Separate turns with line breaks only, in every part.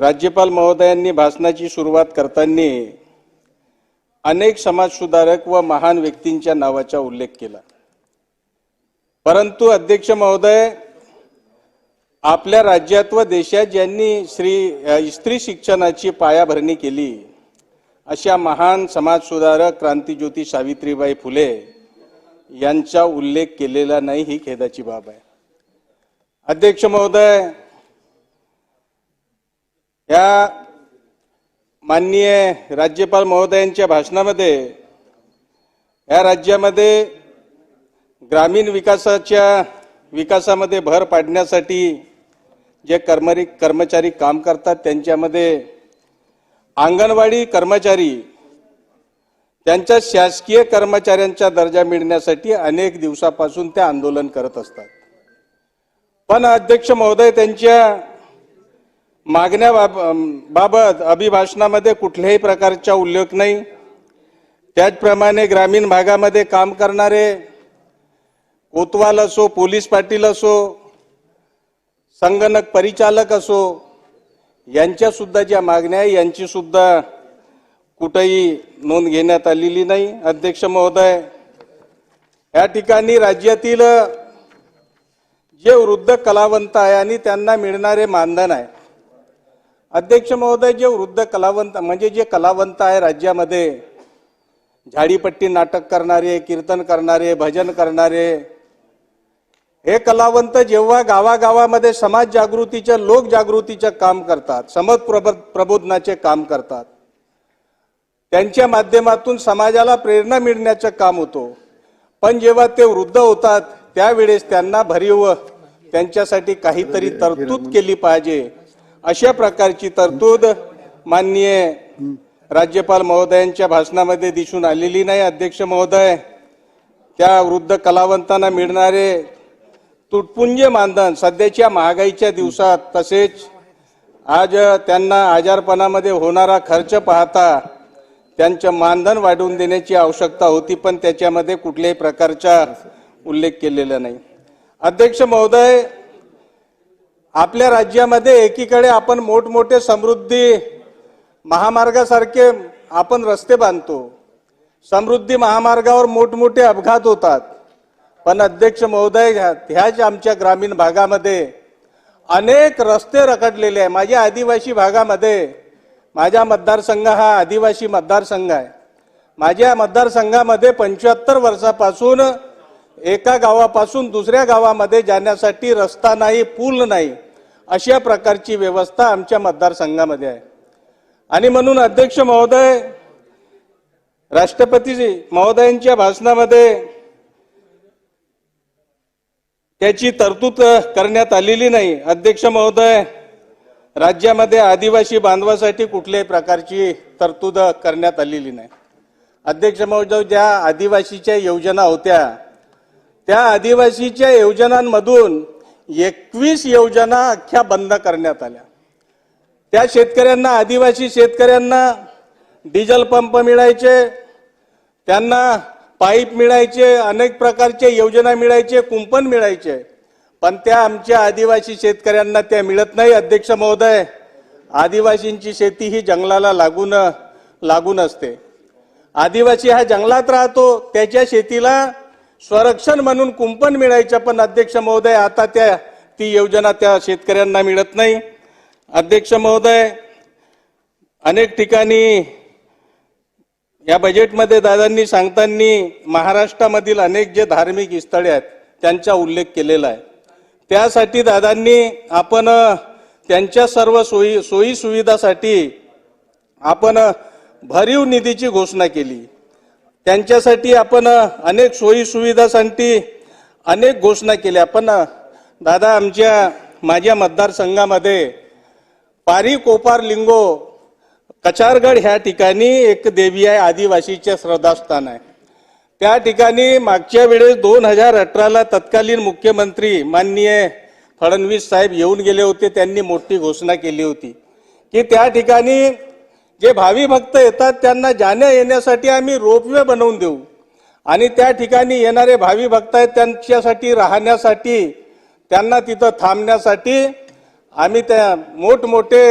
राज्यपाल महोदयांनी भाषणाची सुरुवात करताना अनेक समाजसुधारक व महान व्यक्तींच्या नावाचा उल्लेख केला. परंतु अध्यक्ष महोदय आपल्या राज्यात व देशात ज्यांनी श्री स्त्री शिक्षणाची पायाभरणी केली अशा महान समाजसुधारक क्रांतीज्योती सावित्रीबाई फुले यांचा उल्लेख केलेला नाही ही खेदाची बाब आहे. अध्यक्ष महोदय या माननीय राज्यपाल महोदयांच्या भाषणामध्ये या राज्यामध्ये ग्रामीण विकासाच्या विकासामध्ये भर पाडण्यासाठी जे कर्मरी कर्मचारी काम करतात त्यांच्यामध्ये अंगणवाडी कर्मचारी त्यांच्या शासकीय कर्मचाऱ्यांचा दर्जा मिळण्यासाठी अनेक दिवसापासून ते आंदोलन करत असतात. पण अध्यक्ष महोदय त्यांच्या मागण्या बाबत अभिभाषणामध्ये कुठल्याही प्रकारचा उल्लेख नाही. त्याचप्रमाणे ग्रामीण भागामध्ये काम करणारे कोतवाल असो पोलीस पाटील असो संगणक परिचालक असो यांच्या सुद्धा ज्या मागण्या आहे यांची सुद्धा कुठेही नोंद घेण्यात आलेली नाही. अध्यक्ष महोदय या ठिकाणी राज्यातील जे वृद्ध कलावंत आहे आणि त्यांना मिळणारे मानधन आहे अध्यक्ष महोदय जे वृद्ध कलावंत म्हणजे जे कलावंत आहे राज्यामध्ये झाडीपट्टी नाटक करणारे कीर्तन करणारे भजन करणारे हे कलावंत जेव्हा गावागावामध्ये समाज जागृतीच्या लोक जागृतीचं काम करतात समज प्रब प्रबोधनाचे काम करतात त्यांच्या माध्यमातून समाजाला प्रेरणा मिळण्याचं काम होतो. पण जेव्हा ते वृद्ध होतात त्यावेळेस त्यांना भरीव त्यांच्यासाठी काहीतरी तरतूद केली पाहिजे. अशा प्रकारची तरतूद माननीय राज्यपाल महोदयांच्या भाषणामध्ये दिसून आलेली नाही अध्यक्ष महोदय. त्या वृद्ध कलावंतांना मिळणारे तुटपुंजे मानधन सध्याच्या महागाईच्या दिवसात तसेच आज त्यांना आजारपणामध्ये होणारा खर्च पाहता त्यांचं मानधन वाढवून देण्याची आवश्यकता होती पण त्याच्यामध्ये कुठल्याही प्रकारचा उल्लेख केलेला नाही. अध्यक्ष महोदय आपल्या राज्यामध्ये एकीकडे आपण मोठमोठे समृद्धी महामार्गासारखे आपण रस्ते बांधतो. समृद्धी महामार्गावर मोठमोठे अपघात होतात. पण अध्यक्ष महोदय ह्याच आमच्या ग्रामीण भागामध्ये अनेक रस्ते रखडलेले आहे माझ्या आदिवासी भागामध्ये माझा मतदारसंघ हा आदिवासी मतदारसंघ आहे. माझ्या मतदारसंघामध्ये पंच्याहत्तर वर्षापासून एका गावापासून दुसऱ्या गावामध्ये जाण्यासाठी रस्ता नाही पूल नाही अशा प्रकारची व्यवस्था आमच्या मतदारसंघामध्ये आहे. आणि म्हणून अध्यक्ष महोदय राष्ट्रपती महोदयांच्या भाषणामध्ये त्याची तरतूद करण्यात आलेली नाही. अध्यक्ष महोदय राज्यामध्ये आदिवासी बांधवासाठी कुठल्याही प्रकारची तरतूद करण्यात आलेली नाही. अध्यक्ष महोदय ज्या आदिवासीच्या योजना होत्या त्या आदिवासीच्या योजनांमधून एकवीस योजना अख्ख्या बंद करण्यात आल्या. त्या शेतकऱ्यांना आदिवासी शेतकऱ्यांना डिझेल पंप मिळायचे त्यांना पाईप मिळायचे अनेक प्रकारचे योजना मिळायचे कुंपण मिळायचे. पण त्या आमच्या आदिवासी शेतकऱ्यांना त्या मिळत नाही अध्यक्ष महोदय. आदिवासींची शेती ही जंगलाला लागून लागून असते. आदिवासी हा जंगलात राहतो त्याच्या शेतीला संरक्षण म्हणून कुंपण मिळायचं पण अध्यक्ष महोदय आता त्या ती योजना त्या शेतकऱ्यांना मिळत नाही. अध्यक्ष महोदय अनेक ठिकाणी या बजेटमध्ये दादांनी सांगताना महाराष्ट्रामधील अनेक जे धार्मिक स्थळे आहेत त्यांचा उल्लेख केलेला आहे. त्यासाठी दादांनी आपण त्यांच्या सर्व सोयी सोयी सुविधासाठी आपण भरीव निधीची घोषणा केली. त्यांच्यासाठी आपण अनेक सोयी सुविधासाठी अनेक घोषणा केल्या. पण दादा आमच्या माझ्या मतदारसंघामध्ये पारी कोपार लिंगो कचारगड ह्या ठिकाणी एक देवी आहे आदिवासीचे श्रद्धास्थान आहे. त्या ठिकाणी मागच्या वेळेस दोन हजार अठराला तत्कालीन मुख्यमंत्री माननीय फडणवीस साहेब येऊन गेले होते. त्यांनी मोठी घोषणा केली होती. की त्या ठिकाणी जे भावी भक्त येतात त्यांना जाण्या येण्यासाठी आम्ही रोपवे बनवून देऊ. आणि त्या ठिकाणी येणारे भावी भक्त आहेत त्यांच्यासाठी राहण्यासाठी त्यांना तिथं थांबण्यासाठी आम्ही त्या मोठमोठे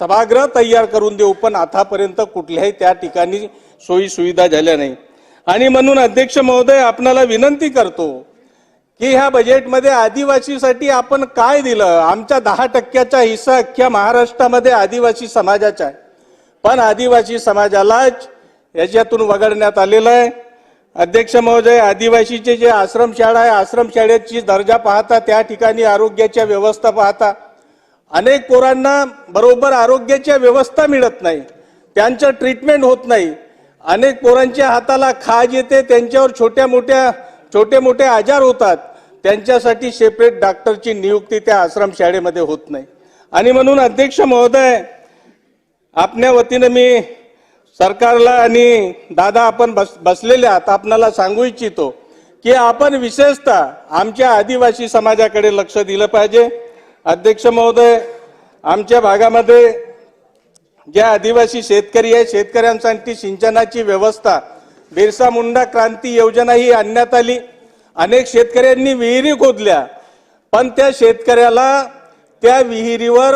सभागृह तयार करून देऊ पण आतापर्यंत कुठल्याही त्या ठिकाणी सोयी सुविधा झाल्या नाही. आणि म्हणून अध्यक्ष महोदय आपणाला विनंती करतो की ह्या बजेटमध्ये आदिवासीसाठी आपण काय दिलं? आमच्या दहा टक्क्याचा हिस्सा अख्ख्या महाराष्ट्रामध्ये आदिवासी समाजाचा आहे पण आदिवासी समाजालाच याच्यातून वगळण्यात आलेलं आहे. अध्यक्ष महोदय आदिवासीचे जे आश्रमशाळा आहे आश्रमशाळेची दर्जा पाहता त्या ठिकाणी आरोग्याच्या व्यवस्था पाहता अनेक पोरांना बरोबर आरोग्याच्या व्यवस्था मिळत नाही. त्यांचं ट्रीटमेंट होत नाही. अनेक पोरांच्या हाताला खाज येते त्यांच्यावर छोट्या मोठ्या छोटे मोठे आजार होतात. त्यांच्यासाठी सेपरेट डॉक्टरची नियुक्ती त्या आश्रमशाळेमध्ये होत नाही. आणि म्हणून अध्यक्ष महोदय आपल्या वतीनं मी सरकारला आणि दादा आपण बस बसलेले आहात आपणाला सांगू इच्छितो की आपण विशेषतः आमच्या आदिवासी समाजाकडे लक्ष दिलं पाहिजे. अध्यक्ष महोदय आमच्या भागामध्ये जे आदिवासी शेतकरी आहे शेतकऱ्यांसाठी सिंचनाची व्यवस्था बिरसा मुंडा क्रांती योजना ही आणण्यात आली. अनेक शेतकऱ्यांनी विहिरी खोदल्या पण त्या शेतकऱ्याला त्या विहिरीवर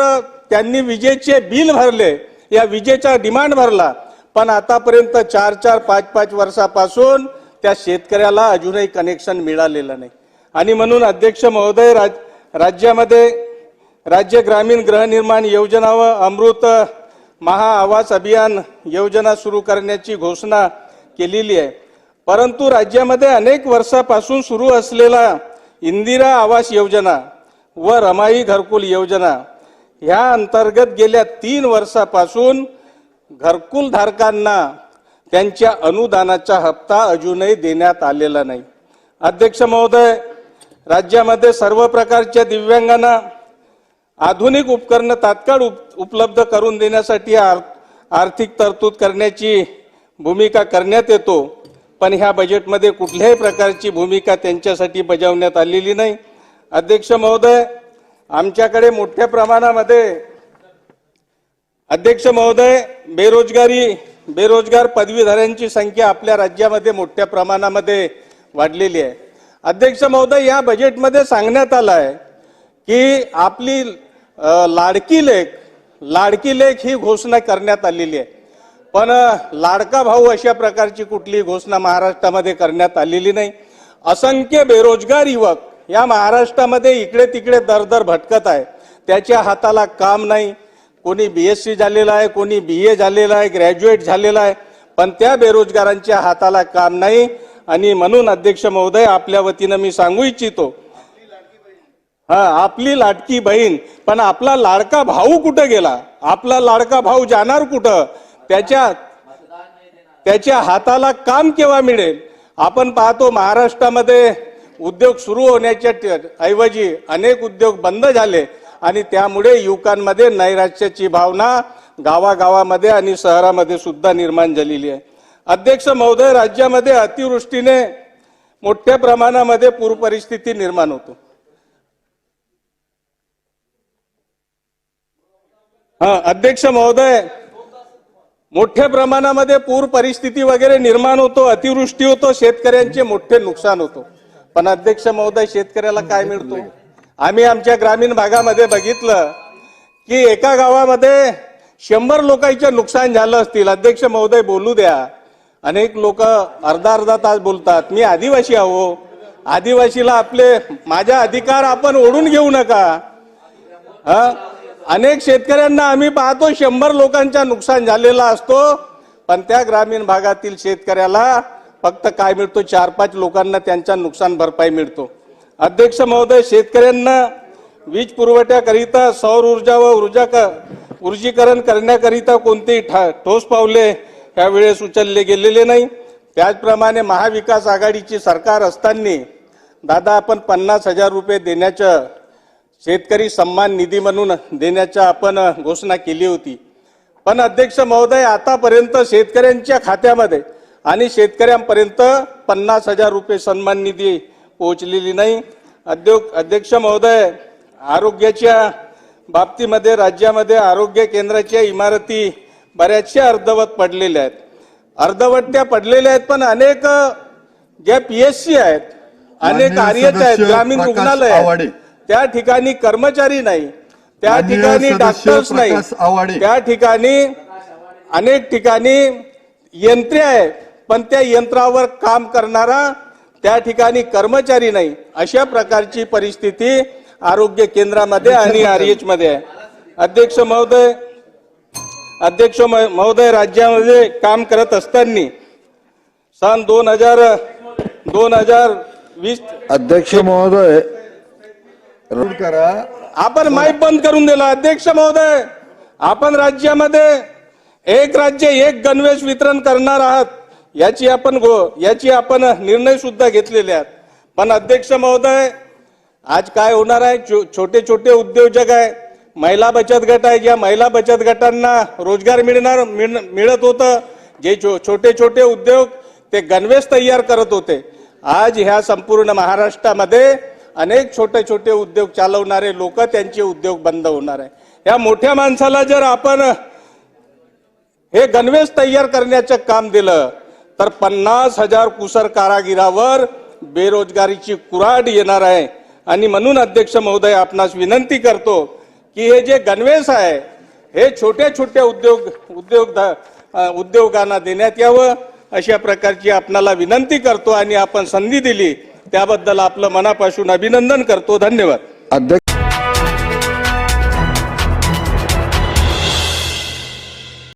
त्यांनी विजेचे बिल भरले. या विजेचा डिमांड भरला. पण आतापर्यंत चार चार पाच पाच वर्षापासून त्या शेतकऱ्याला अजूनही कनेक्शन मिळालेलं नाही. आणि म्हणून अध्यक्ष महोदय राज राज्यामध्ये राज्य ग्रामीण गृहनिर्माण योजना व अमृत महाआवास अभियान योजना सुरू करण्याची घोषणा केलेली आहे. परंतु राज्यामध्ये अनेक वर्षापासून सुरू असलेला इंदिरा आवास योजना व रमाई घरकुल योजना ह्या अंतर्गत गेल्या तीन वर्षापासून घरकुल धारकांना त्यांच्या अनुदानाचा हप्ता अजूनही देण्यात आलेला नाही. अध्यक्ष महोदय राज्यामध्ये सर्व प्रकारच्या दिव्यांगांना आधुनिक उपकरणं तात्काळ उप उपलब्ध करून देण्यासाठी आर आर्थिक तरतूद करण्याची भूमिका करण्यात येतो पण ह्या बजेटमध्ये कुठल्याही प्रकारची भूमिका त्यांच्यासाठी बजावण्यात आलेली नाही. अध्यक्ष महोदय आमच्याकडे मोठ्या प्रमाणामध्ये अध्यक्ष महोदय बेरोजगारी बेरोजगार पदवीधरांची संख्या आपल्या राज्यामध्ये मोठ्या प्रमाणामध्ये वाढलेली आहे. अध्यक्ष महोदय या बजेटमध्ये सांगण्यात आलं आहे की आपली लाडकी लेख लाडकी लेख ही घोषणा करण्यात आलेली आहे. पण लाडका भाऊ अशा प्रकारची कुठली घोषणा महाराष्ट्रामध्ये करण्यात आलेली नाही. असंख्य बेरोजगार युवक या महाराष्ट्रामध्ये इकडे तिकडे दर दर भटकत आहे. त्याच्या हाताला काम नाही. कोणी बी एस सी झालेला आहे कोणी बी ए झालेला आहे ग्रॅज्युएट झालेला आहे. पण त्या बेरोजगारांच्या हाताला काम नाही. आणि म्हणून अध्यक्ष महोदय आपल्या वतीनं मी सांगू इच्छितो. हा आपली लाडकी बहीण पण आपला लाडका भाऊ कुठं गेला? आपला लाडका भाऊ जाणार कुठं? त्याच्या त्याच्या हाताला काम केव्हा मिळेल? आपण पाहतो महाराष्ट्रामध्ये उद्योग सुरू होण्याच्या ऐवजी अनेक उद्योग बंद झाले आणि त्यामुळे युवकांमध्ये नैराश्याची भावना गावागावामध्ये आणि शहरामध्ये सुद्धा निर्माण झालेली आहे. अध्यक्ष महोदय राज्यामध्ये अतिवृष्टीने मोठ्या प्रमाणामध्ये पूर परिस्थिती निर्माण होतो. हा अध्यक्ष महोदय मोठ्या प्रमाणामध्ये पूर परिस्थिती वगैरे निर्माण होतो अतिवृष्टी होतो शेतकऱ्यांचे मोठे नुकसान होतो. पण अध्यक्ष महोदय शेतकऱ्याला काय मिळतो? आम्ही आमच्या ग्रामीण भागामध्ये बघितलं की एका गावामध्ये शंभर लोकांचं नुकसान झालं असतील. अध्यक्ष महोदय बोलू द्या. अनेक लोक अर्धा अर्धा तास बोलतात. मी आदिवासी आहो. आदिवासीला आपले माझा अधिकार आपण ओढून घेऊ नका. हा? अनेक शेतकऱ्यांना आम्ही पाहतो शंभर लोकांचा नुकसान झालेला असतो. पण त्या ग्रामीण भागातील शेतकऱ्याला फक्त काय मिळतो? चार पाच लोकांना त्यांचा नुकसान भरपाई मिळतो. अध्यक्ष महोदय शेतकऱ्यांना वीज पुरवठ्याकरिता सौर ऊर्जा व ऊर्जा क- ऊर्जीकरण करण्याकरिता कोणतेही ठा- ठोस पावले यावेळेस उचलले गेलेले नाही. त्याचप्रमाणे महाविकास आघाडीची सरकार असताना दादा आपण पन्नास हजार रुपये देण्याचं शेतकरी सन्मान निधी म्हणून देण्याच्या आपण घोषणा केली होती. पण अध्यक्ष महोदय आतापर्यंत शेतकऱ्यांच्या खात्यामध्ये आणि शेतकऱ्यांपर्यंत पन्नास हजार रुपये सन्मान निधी पोहोचलेली नाही. अध्यक्ष अध्यक्ष महोदय आरोग्याच्या बाबतीमध्ये राज्यामध्ये आरोग्य केंद्राच्या इमारती बऱ्याचशा अर्धवट पडलेल्या आहेत. अर्धवट त्या पडलेल्या आहेत पण अनेक ज्या पी एस सी आहेत अनेक आर्यच आहेत ग्रामीण रुग्णालय. आहेत. त्या ठिकाणी कर्मचारी नाही. त्या ठिकाणी डॉक्टर्स नाही. त्या ठिकाणी अनेक ठिकाणी यंत्रे आहे पण त्या यंत्रावर काम करणारा त्या ठिकाणी कर्मचारी नाही अशा प्रकारची परिस्थिती आरोग्य केंद्रामध्ये आणि आरएच मध्ये आहे. अध्यक्ष महोदय अध्यक्ष महोदय राज्यामध्ये काम करत असताना सन दोन हजार दोन हजार वीस
अध्यक्ष महोदय
करा
आपण माईक बंद करून दिला. अध्यक्ष महोदय आपण राज्यामध्ये एक राज्य एक गणवेश वितरण करणार आहात. याची आपण गो याची आपण निर्णय सुद्धा घेतलेले आहेत. पण अध्यक्ष महोदय आज काय होणार आहे? छो- छोटे छोटे उद्योजक आहे. महिला बचत गट आहे. ज्या महिला बचत गटांना रोजगार मिळणार मिळत होतं जे छो- छोटे छोटे उद्योग ते गणवेश तयार करत होते. आज ह्या संपूर्ण महाराष्ट्रामध्ये अनेक छोटे छोटे उद्योग चालवणारे लोक त्यांचे उद्योग बंद होणार आहे. या मोठ्या माणसाला जर आपण हे गणवेश तयार करण्याचं काम दिलं तर पन्नास हजार कुसर कारागिरावर बेरोजगारीची कुराड येणार आहे. आणि म्हणून अध्यक्ष महोदय आपणास विनंती करतो की हे जे गणवेश आहे हे छोट्या छोट्या उद्योग उद्योग उद्योगांना देण्यात यावं अशा प्रकारची आपणाला विनंती करतो आणि आपण संधी दिली त्याबद्दल आपलं मनापासून अभिनंदन करतो. धन्यवाद.
अध्यक्ष